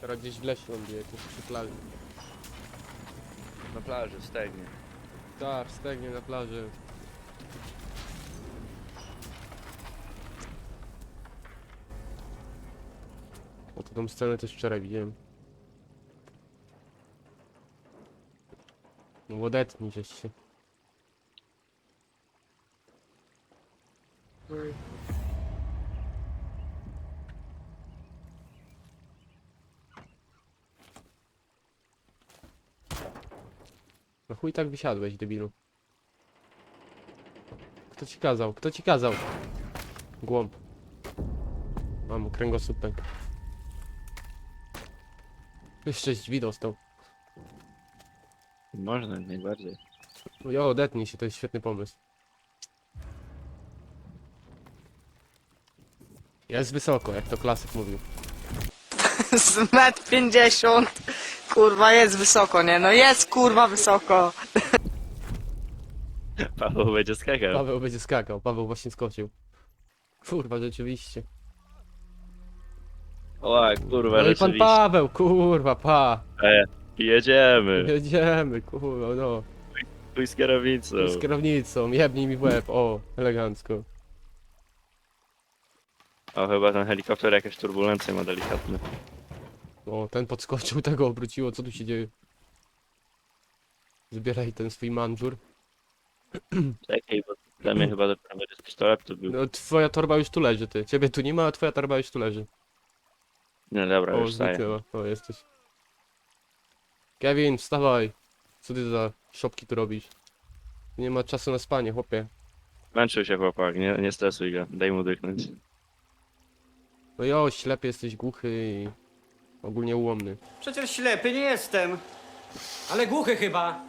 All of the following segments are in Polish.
Teraz gdzieś w lesie ląduje, tu przy plaży. Na plaży, stegnie. Tak, stegnie na plaży. O, tą scenę też wczoraj widziałem. No odetnij żeś się. Chuj tak wysiadłeś, debilu. Kto ci kazał? Kto ci kazał? Głąb. Mam kręgosłup pęk. Jeszcze drzwi dostał. Można, najbardziej. No jo, odetnij się, to jest świetny pomysł. Jest wysoko, jak to klasyk mówił. Z metr 50. Kurwa, jest wysoko, nie? No jest kurwa wysoko. Paweł będzie skakał. Paweł będzie skakał, Paweł właśnie skoczył. Kurwa, rzeczywiście. O, kurwa, No i pan rzeczywiście. Paweł, kurwa, pa. E, Jedziemy. Jedziemy, kurwa, no. Chuj z kierownicą. Z kierownicą, jebnij mi w łeb, o, elegancko. O, chyba ten helikopter jakieś turbulencje ma delikatne. O, ten podskoczył, tego obróciło, co tu się dzieje? Zbieraj ten swój manżur. Czekaj, bo dla mnie chyba będzie z pistoletu był. No, twoja torba już tu leży, ty. Ciebie tu nie ma, a twoja torba już tu leży. Nie, dobra, O, już staję. zniknęła. O, jesteś. Kevin, wstawaj. Co ty za szopki tu robisz? Nie ma czasu na spanie, chłopie. Męczył się chłopak, nie, nie stresuj go, daj mu dychnąć. No jo, ślepy jesteś, głuchy i ogólnie ułomny. Przecież ślepy nie jestem. Ale głuchy chyba.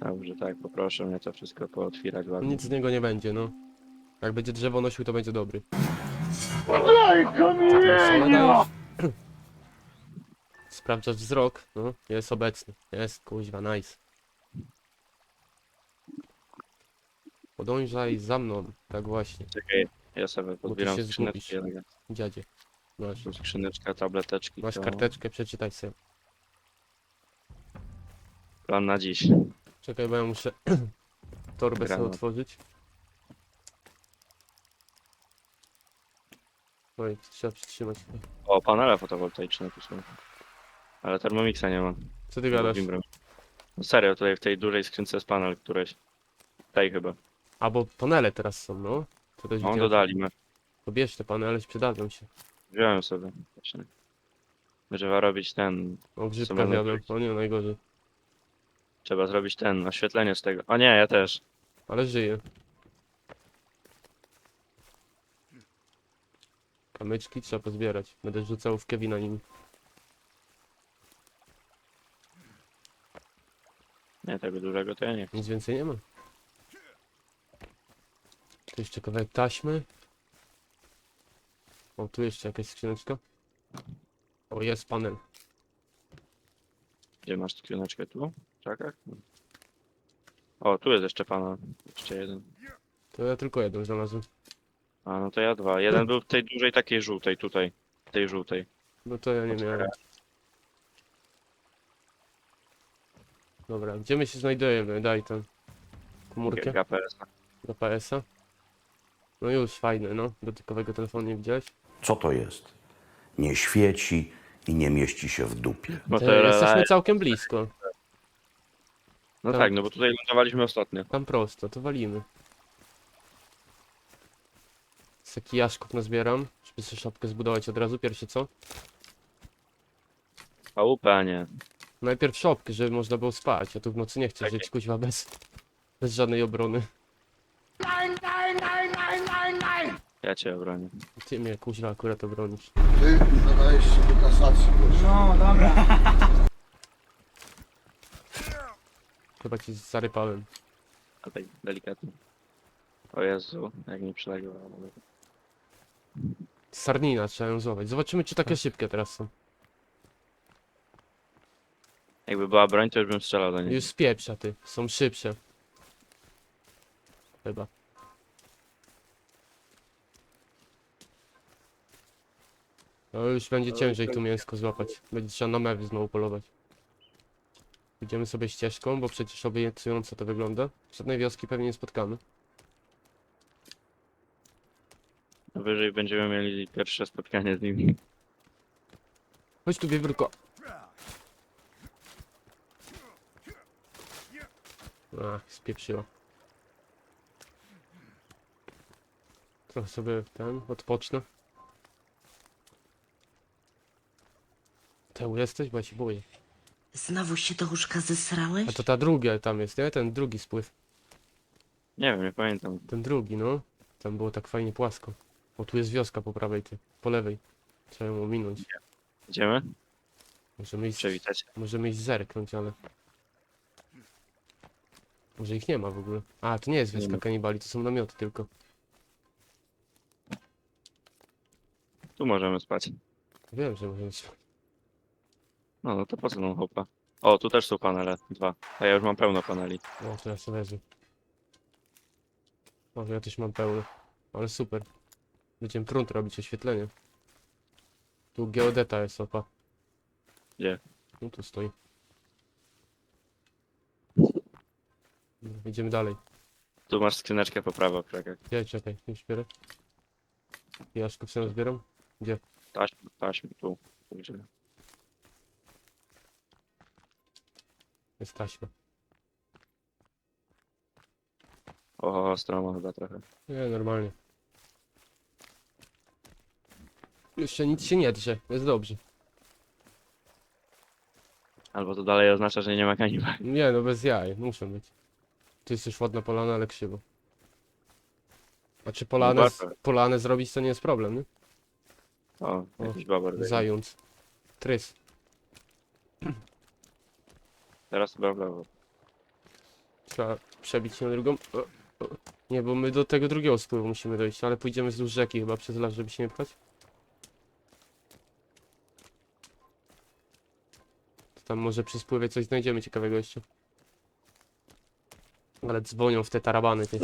Dobrze, tak, poproszę mnie to wszystko pootwierać ładnie. Nic z niego nie będzie, no. Jak będzie drzewo nosił, to będzie dobry. Solę Sprawdzasz wzrok, no, jest obecny. Jest, kuźwa, nice. Podążaj za mną, tak właśnie, Czekaj, ja sobie podbieram się elegancko. dziadzie. Masz, skrzyneczka, tableteczki. masz to karteczkę, przeczytaj sobie. Plan na dziś. Czekaj, bo ja muszę torbę sobie Granat. otworzyć. Oj, trzeba przytrzymać. O, panele fotowoltaiczne tu są. Ale termomixa nie ma. Co ty gadasz? No serio, tutaj w tej dużej skrzynce jest panel któreś. Tej chyba. Albo panele teraz są, no. To też No, widziałem. dodali my. To bierz te panele, przydadzą się. Wziąłem sobie. Właśnie. Trzeba robić ten. O, grzybka Sobie zjadłem. napić. O nie, najgorzej. Trzeba zrobić ten, oświetlenie z tego. O nie, ja też. Ale żyje. Kamyczki trzeba pozbierać. Będę rzucał w Kevina nimi. Nie, tego dużego to ja nie chcę. Nic więcej nie ma. Tu jeszcze kawałek taśmy. O, tu jeszcze jakaś skrzyneczka. O, jest panel. Gdzie masz skrzyneczkę tu? Czekaj. O, tu jest jeszcze panel. Jeszcze jeden. To ja tylko jedną znalazłem. A, no to ja dwa. Jeden był w tej dużej takiej żółtej tutaj. Tej żółtej. No to ja nie miałem. Dobra, gdzie my się znajdujemy? Daj tam. Komórkę GPS. do PS-a. No już, fajne, no. Dotykowego telefonu nie widziałeś? Co to jest? Nie świeci i nie mieści się w dupie. No, Te, to jesteśmy całkiem blisko. no tam- tak, no bo tutaj lądowaliśmy ostatnio. Tam prosto, to walimy. Z taki jaszków nazbieram, żeby sobie szopkę zbudować od razu, pierwsze co? Chałupę, a nie. Najpierw szopkę, żeby można było spać, a tu w nocy nie chcę Tak żyć kuźwa bez, bez żadnej obrony. Ja cię obronię. Ty mnie kuźwa akurat obronisz. Ty zadajesz się do kasacji, gościu. No dobra. Chyba ci zarypałem. A tak delikatnie. O Jezu, jak mi przyległo. Sarnina trzeba ją złapać. Zobaczymy czy takie szybkie teraz są. Jakby była broń, to już bym strzelał do niej. Już z pieprza ty, są szybsze. Chyba. No już będzie ciężej tu mięsko złapać. Będzie trzeba na mewy znowu polować. Idziemy sobie ścieżką, bo przecież obiecująco to wygląda. Żadnej wioski pewnie nie spotkamy. Wyżej będziemy mieli pierwsze spotkanie z nimi. Chodź tu, wiewiórko. Ach, spieprzyła. Trochę sobie ten, odpocznę. Teł jesteś? Bo ja się boję. Znowu się do łóżka zesrałeś? A to ta druga tam jest, nie? Ten drugi spływ. Nie wiem, nie pamiętam. Ten drugi, no. Tam było tak fajnie płasko. O, tu jest wioska po prawej, ty. Po lewej. Trzeba ją ominąć. Idziemy? Możemy iść, Przywitać. możemy iść zerknąć, ale... Może ich nie ma w ogóle. A, to nie jest Nie wioska ma. kanibali, to są namioty tylko. Tu możemy spać. Wiem, że możemy się... No, no to po co nam hopa? O, tu też są panele. Dwa. A ja już mam pełno paneli. O, to ja sobie wezmę. O, ja też mam pełno. Ale super. Będziemy prąd robić, oświetlenie. Tu geodeta jest, opa. Gdzie? No tu stoi. Dobra, Idziemy dalej. Tu masz skrzyneczkę po prawo, krakach. Gdzie, czekaj, już zbierę. Jaszków sobie zbieram. Taśm, taśm, tu. Tu Jest taśma. O, stromo chyba trochę. Nie, normalnie. Jeszcze nic się nie drze, jest dobrze. Albo to dalej oznacza, że nie ma kanibali. Nie, no bez jaj, muszą być. Tu jest już ładna polana, ale krzywo. A czy polanę, bardzo. polanę zrobić to nie jest problem, nie? O, jakiś biegnie. Zając. Trys. Teraz chyba w lewo. Trzeba przebić na drugą. O, o. Nie, bo my do tego drugiego spływu musimy dojść, ale pójdziemy wzdłuż rzeki chyba przez las, żeby się nie pchać. To tam może przy spływie coś znajdziemy ciekawego jeszcze. Ale dzwonią w te tarabany, ty.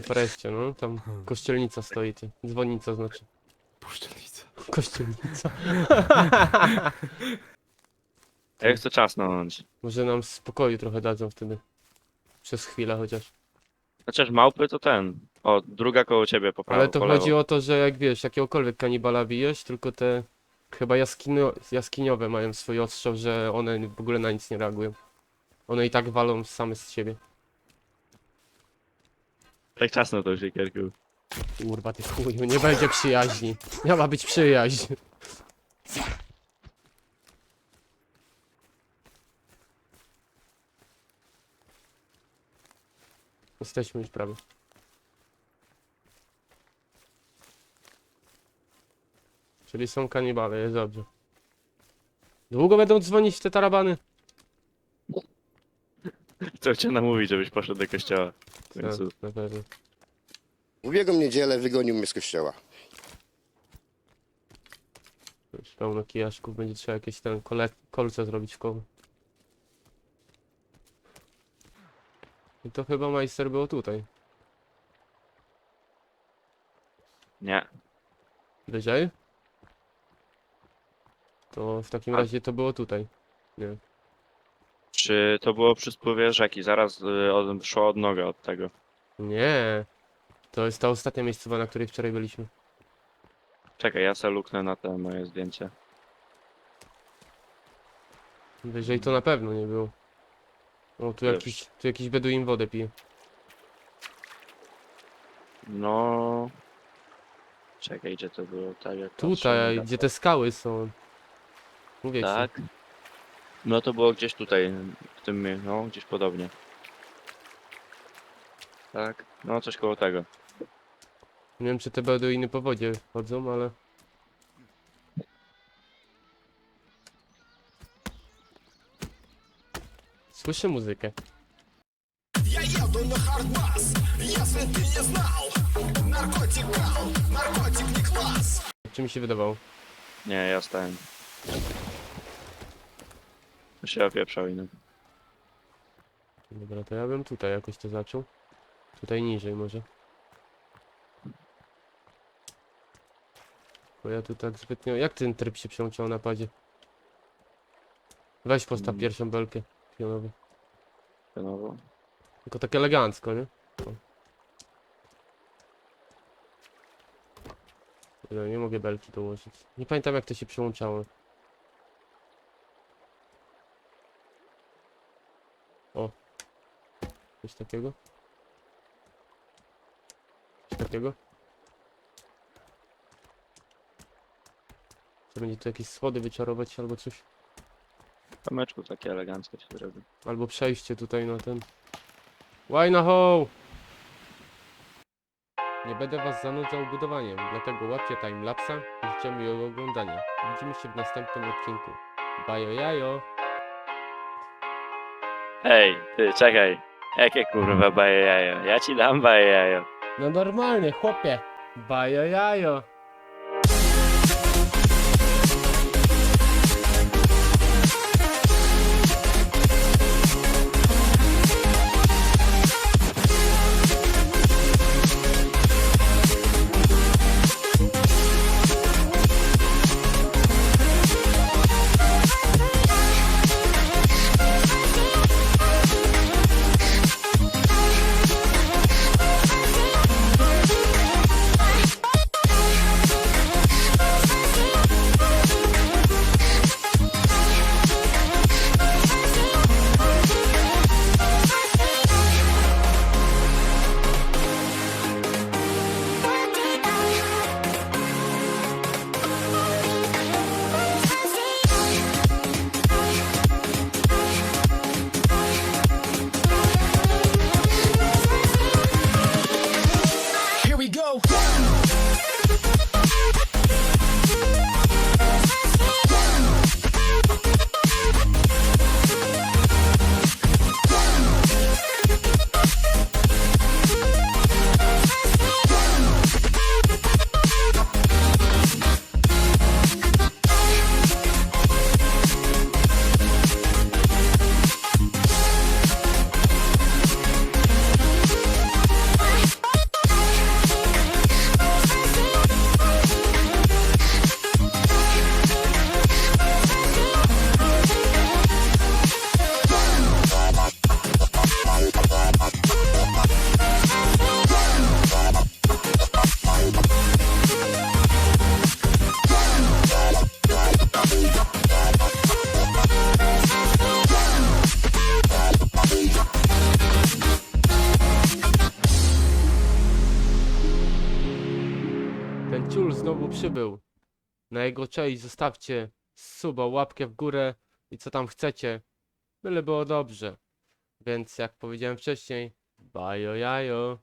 W foreście, no. Tam kościelnica stoi, ty. Dzwonnica znaczy. Puszczelnica. Kościelnica. Ja chcę czasnąć. Może nam spokoju trochę dadzą wtedy. Przez chwilę chociaż. Chociaż małpy to ten. O, druga koło ciebie po prawo, Ale to po chodzi o to, że jak wiesz, jakiegokolwiek kanibala bijesz, tylko te chyba jaskinio, jaskiniowe mają swój ostrzał, że one w ogóle na nic nie reagują. One i tak walą same z siebie. Tak czasno tą siekierką. Kurwa ty chuju, nie będzie przyjaźni. Miała być przyjaźń. Jesteśmy już prawie. Czyli są kanibale, jest dobrze. Długo będą dzwonić te tarabany? Chcę cię namówić, żebyś poszedł do kościoła. W Tak, końcu. na pewno. W ubiegłą niedzielę wygonił mnie z kościoła. Pełno kijaszków, będzie trzeba jakieś ten kole, kolce zrobić w koło. I to chyba majster było tutaj. Nie. Wyżej? To w takim A- razie to było tutaj. Nie. Czy to było przy spływie rzeki? Zaraz y, od, szło od noga od tego. Nie. To jest ta ostatnia miejscowa, na której wczoraj byliśmy. Czekaj, ja se luknę na te moje zdjęcie. Wyżej to na pewno nie było. O, tu Wiesz. jakiś, tu jakiś beduin wodę pije. No. Czekaj, gdzie to było? Tak jak Tutaj, patrzę, gdzie te skały są. Mówię ci. Tak. No to było gdzieś tutaj, w tym, no, gdzieś podobnie. Tak, no coś koło tego. Nie wiem, czy te beduiny po wodzie chodzą, ale... Słyszę muzykę. Czy mi się wydawało? Nie, ja stałem. To się opieprzał innym. Dobra, to ja bym tutaj jakoś to zaczął. Tutaj niżej może. Bo ja tu tak zbytnio... Jak ten tryb się przełączał na padzie? Weź postaw Mm. pierwszą belkę pionowo. Pionowo. Tylko tak elegancko, nie? O. Ja nie mogę belki dołożyć. Nie pamiętam jak to się przełączało. O. Coś takiego? Coś takiego? Będzie tu jakieś schody wyczarować albo coś? Kameczku takie eleganckie się zrobi. Albo przejście tutaj na ten. Why na! Nie będę was zanudzał budowaniem, dlatego łapcie timelapsa i życzę miłego oglądania. Widzimy się w następnym odcinku. Bajo jajo! Hej, ty, czekaj. Jakie kurwa baje jajo? Ja ci dam baje jajo. No normalnie, chłopie! Bajo jajo! Network. Przybył. Na jego cześć zostawcie suba, łapkę w górę i co tam chcecie. Byle było dobrze. Więc jak powiedziałem wcześniej, bajo jajo.